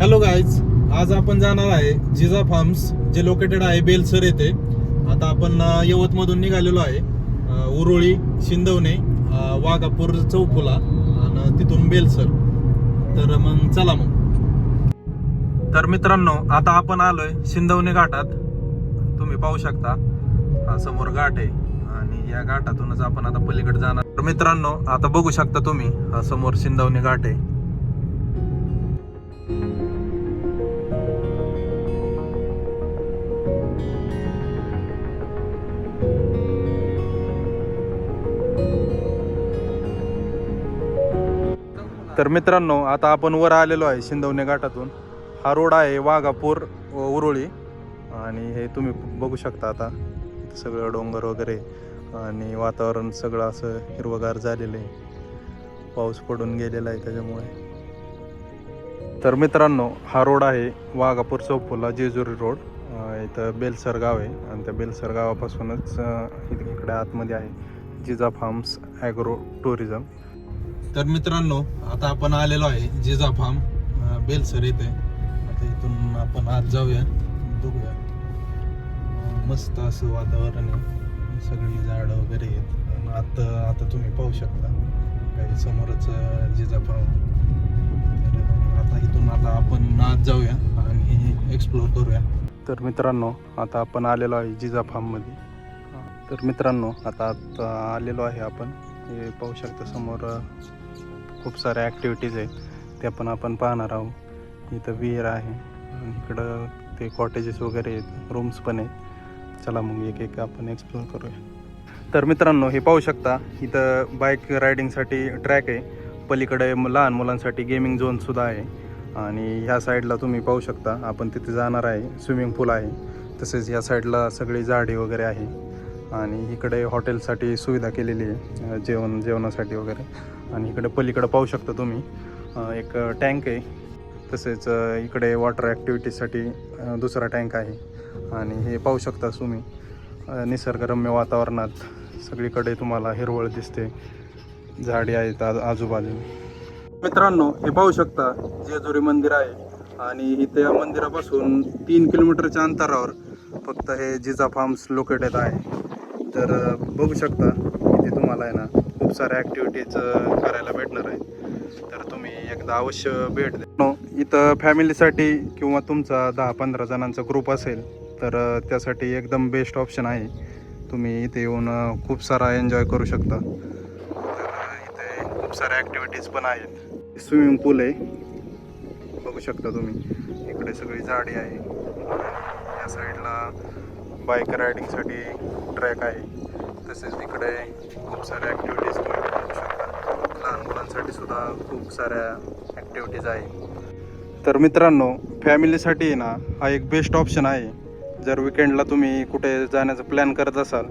Hello guys आज आपण जाणार आहे जिजा फार्म्स जे लोकेटेड आहे बेलसर येथे. आता आपण यवतमधून निघालेलो आहे. उरोळी शिंदवणे वाघापूर चौफुला आणि तिथून बेलसर. तर मग चला मग. तर मित्रांनो आता आपण आलोय शिंदवणे घाटात. तुम्ही पाहू शकता हा समोर घाट आहे आणि या घाटातूनच आपण आता पलीकडे जाणार. तर मित्रांनो आता बघू शकता तुम्ही हा समोर शिंदवणे घाट आहे. तर मित्रांनो आता आपण वर आलेलो आहे शिंदवणे घाटातून. हा रोड आहे वाघापूर व उरुळी. आणि हे तुम्ही बघू शकता आता. सगळं डोंगर वगैरे आणि वातावरण सगळं असं हिरवगार झालेलं आहे. पाऊस पडून गेलेला आहे त्याच्यामुळे. तर मित्रांनो हा रोड आहे वाघापूर चौफुला जेजुरी रोड. इथं बेलसर गाव आहे. आणि त्या बेलसर गावापासूनच इकडे आतमध्ये आहे जिजा फार्म्स ॲग्रो टुरिझम. तर मित्रांनो आता आपण आलेलो आहे जिजा फार्म बेलसर येथे. आता इथून आपण आज जाऊया बघूया. मस्त असं वातावरण आहे. सगळी झाडं वगैरे आहेत. आणि आता आता तुम्ही पाहू शकता काही समोरच जिजा फार्म. आता इथून आता आपण आज जाऊया आणि एक्सप्लोर करूया. तर मित्रांनो आता आपण आलेलो आहे जिजा फार्ममध्ये. तर मित्रांनो आता आता आलेलो आहे आपण. हे पाहू शकता समोर खूप साऱ्या ॲक्टिव्हिटीज आहेत. त्या पण आपण पाहणार आहोत. इथं विहीर आहे. इकडं ते कॉटेजेस वगैरे आहेत. रूम्स पण आहेत. चला मग एक एक आपण एक्सप्लोर करूया. तर मित्रांनो हे पाहू शकता इथं बाईक रायडिंगसाठी ट्रॅक आहे. पलीकडे लहान मुलांसाठी गेमिंग झोनसुद्धा आहे. आणि ह्या साईडला तुम्ही पाहू शकता आपण तिथे जाणार आहे स्विमिंग पूल आहे. तसेच या साईडला सगळी झाडे वगैरे आहे. आणि इकडे हॉटेलसाठी सुविधा केलेली आहे जेवण जेवणासाठी वगैरे. आणि इकडे पलीकडे पाहू शकता तुम्ही एक टँक आहे. तसेच इकडे वॉटर ॲक्टिव्हिटीसाठी दुसरा टँक आहे. आणि हे पाहू शकता तुम्ही निसर्गरम्य वातावरणात सगळीकडे तुम्हाला हिरवळ दिसते. झाडे आहेत आज आजूबाजूने. मित्रांनो हे पाहू शकता जेजुरी मंदिर आहे आणि इथे या मंदिरापासून तीन किलोमीटरच्या अंतरावर फक्त हे जिजा फार्म्स लोकेटेड आहे. तर बघू शकता इथे तुम्हाला आहे ना खूप साऱ्या ॲक्टिव्हिटीज करायला भेटणार आहे. तर तुम्ही एकदा अवश्य भेट द्या. इथं फॅमिलीसाठी किंवा तुमचा दहा पंधरा जणांचा ग्रुप असेल तर त्यासाठी एकदम बेस्ट ऑप्शन आहे. तुम्ही इथे येऊन खूप सारा एन्जॉय करू शकता. तर इथे खूप साऱ्या ॲक्टिव्हिटीज पण आहेत. स्विमिंग पूल आहे. बघू शकता तुम्ही. इकडे सगळी झाडे आहे. या साईडला बाईक रायडिंगसाठी ट्रॅक आहे. तसेच इकडे खूप साऱ्या ॲक्टिव्हिटीज तुम्ही बघू शकता. लहान मुलांसाठी सुद्धा खूप साऱ्या ॲक्टिव्हिटीज आहे. तर मित्रांनो फॅमिलीसाठी आहे ना हा एक बेस्ट ऑप्शन आहे. जर विकेंडला तुम्ही कुठे जाण्याचा प्लॅन करत असाल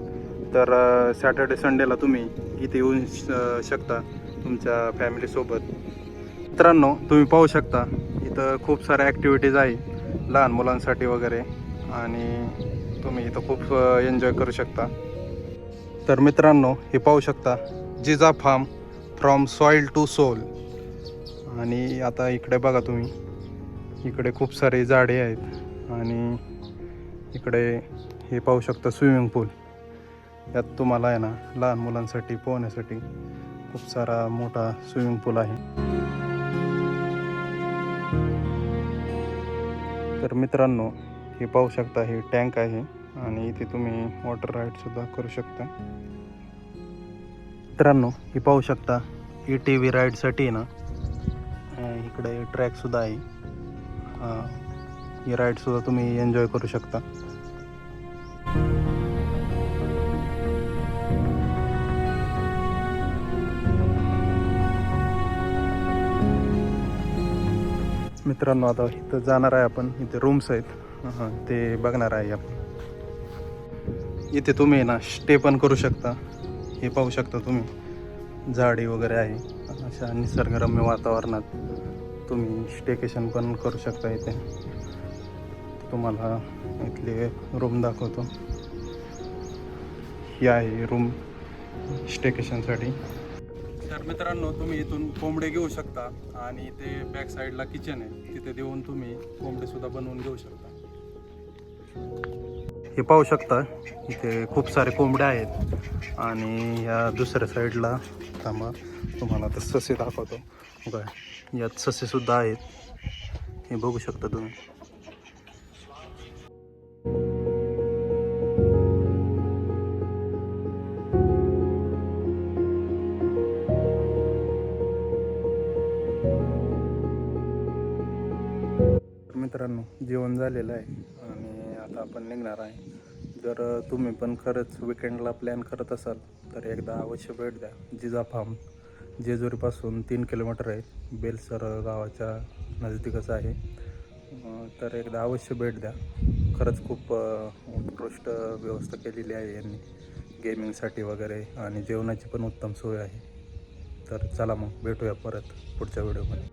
तर सॅटर्डे संडेला तुम्ही इथे येऊन श- शकता तुमच्या फॅमिलीसोबत मित्रांनो तुम्ही पाहू शकता इथं खूप साऱ्या ॲक्टिव्हिटीज आहे लहान मुलांसाठी वगैरे आणि तुम्ही इथं खूप एन्जॉय करू शकता. तर मित्रांनो हे पाहू शकता Jija farm from soil to soul आणि आता इकडे बघा तुम्ही इकडे खूप सारे झाडे आहेत आणि इकडे हे पाहू शकता स्विमिंग पूल यात तुम्हाला आहे ना लहान मुलांसाठी पोहण्यासाठी खूप सारा मोठा स्विमिंग पूल आहे. तर मित्रांनो हे पाहू शकता हे टँक आहे आणि इथे तुम्ही वॉटर राईडसुद्धा करू शकता. मित्रांनो हे पाहू शकता ए टी व्ही राईडसाठी ना इकडे ट्रॅकसुद्धा आहे. ही राईडसुद्धा तुम्ही एन्जॉय करू शकता. मित्रांनो आता इथं जाणार आहे आपण. इथे रूम्स आहेत. ते बघणार आहे आपण. इथे तुम्ही ना स्टे पण करू शकता. हे पाहू शकता तुम्ही. झाडी वगैरे आहे. अशा निसर्गरम्य वातावरणात तुम्ही स्टेकेशन पण करू शकता इथे. तुम्हाला इथले रूम दाखवतो. ही आहे रूम स्टेकेशनसाठी तर मित्रांनो तुम्ही इथून कोंबडे घेऊ शकता आणि ते बॅक साईडला किचन आहे. तिथे देऊन तुम्ही कोंबडे सुद्धा बनवून घेऊ शकता. हे पाहू शकता इथे खूप सारे कोंबड्या आहेत. आणि या दुसऱ्या साईडला थांबा तुम्हाला तर ससे दाखवतो. बघा यात ससेसुद्धा आहेत. हे बघू शकता तुम्ही. मित्रांनो जेवण झालेलं आहे आणि आता आपण निघणार आहे. जर तुम्ही पण खरंच विकेंडला प्लॅन करत असाल तर एकदा अवश्य भेट द्या. जिजा फार्म जेजुरीपासून तीन किलोमीटर आहे. बेलसर गावाच्या नजदीकच आहे. तर एकदा अवश्य भेट द्या. खरंच खूप उत्कृष्ट व्यवस्था केलेली आहे यांनी. गेमिंगसाठी वगैरे आणि जेवणाची पण उत्तम सोय आहे. तर चला मग भेटूया परत पुढच्या व्हिडिओमध्ये.